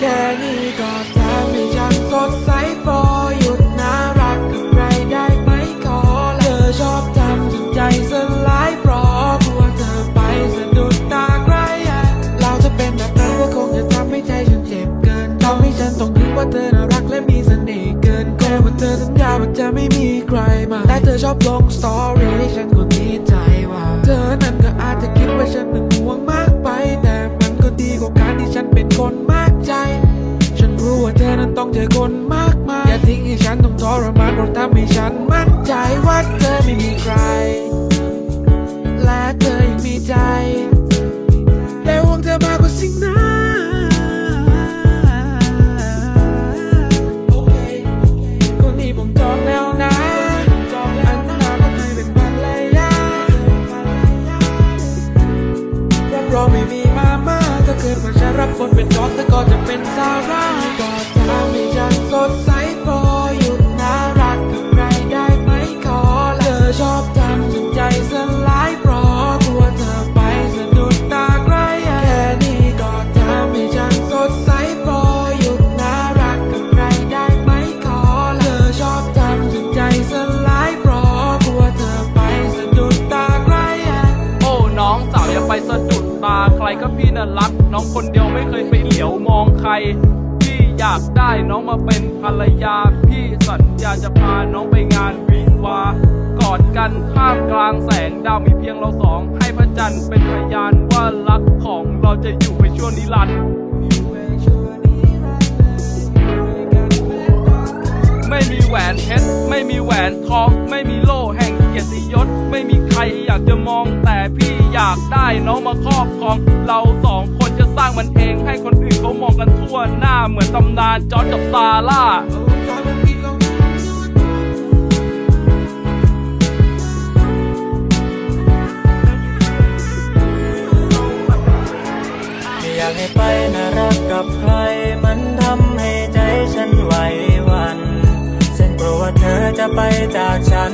แค่นี้ก็ทำให้ฉันสดใสพอหยุดน่ารักกับใครได้ไหมขอเธอชอบทำจนใจสลายเพราะกลัวเธอไปสะดุดตาใครอะเราจะเป็นแบบนั้นก็คงจะทำให้ใจฉันเจ็บเกินทำให้ฉันต้องคิดว่าเธอน่ารักและมีเสน่ห์เกินแค่ว่าเธอสัญญาว่าจะไม่มีใครมาแต่เธอชอบลงสตอรี่ให้ฉันก็ดีใจว่า เธอนั้นก็อาจจะคิดว่าฉันเป็น เจอคนมากมาย อย่าทิ้งให้ฉันต้องทรมานเพราะทำให้ฉันมั่นใจว่าเธอไม่มีใคร และเธอยังมีใจและห่วงเธอมากกว่าสิ่งนั้นคนนี้ จุดตาใครก็พี่น่ะรัก น้องคนเดียวไม่เคยไปเหลียวมองใคร พี่อยากได้น้องมาเป็นภรรยา พี่สัญญาจะพาน้องไปงานวิวา กอดกันท่ามกลางแสงดาวมีเพียงเราสอง ให้พระจันทร์เป็นพยานว่ารักของเราจะอยู่ไปชั่วนิรันดร์ไม่มีแหวนเพชรไม่มีแหวนทอง ไม่มีโล่แห่งเกียรติยศ ไม่มีใครอยากจะมองากได้น้องมาครอบครอง เราสองคนจะสร้างมันเอง ให้คนอื่นเขามองกันทั่วหน้าเหมือนตำนานจอร์จกับซาร่า ไม่อยากให้ไปน่ารักกับใคร มันทำให้ใจฉันไหวหวันฉันกลัวว่าเธอจะไปจากฉัน